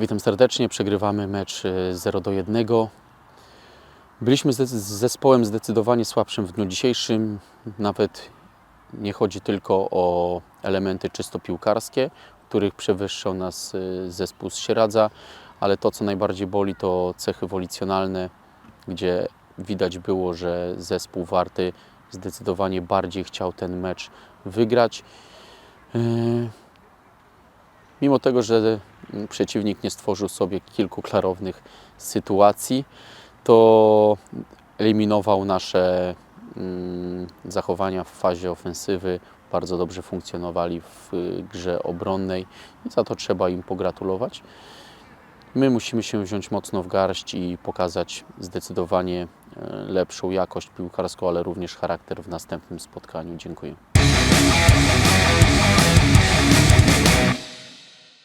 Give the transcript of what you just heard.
Witam serdecznie. Przegrywamy mecz e, 0 do 1. Byliśmy z zespołem zdecydowanie słabszym w dniu dzisiejszym. Nawet nie chodzi tylko o elementy czysto piłkarskie, których przewyższał nas e, zespół z Sieradza, ale to, co najbardziej boli, to cechy wolicjonalne, gdzie widać było, że zespół Warty zdecydowanie bardziej chciał ten mecz wygrać. Mimo tego, że mm, przeciwnik nie stworzył sobie kilku klarownych sytuacji, to eliminował nasze mm, zachowania w fazie ofensywy. Bardzo dobrze funkcjonowali w y, grze obronnej i za to trzeba im pogratulować. My musimy się wziąć mocno w garść i pokazać zdecydowanie e, lepszą jakość piłkarską, ale również charakter w następnym spotkaniu. Dziękuję.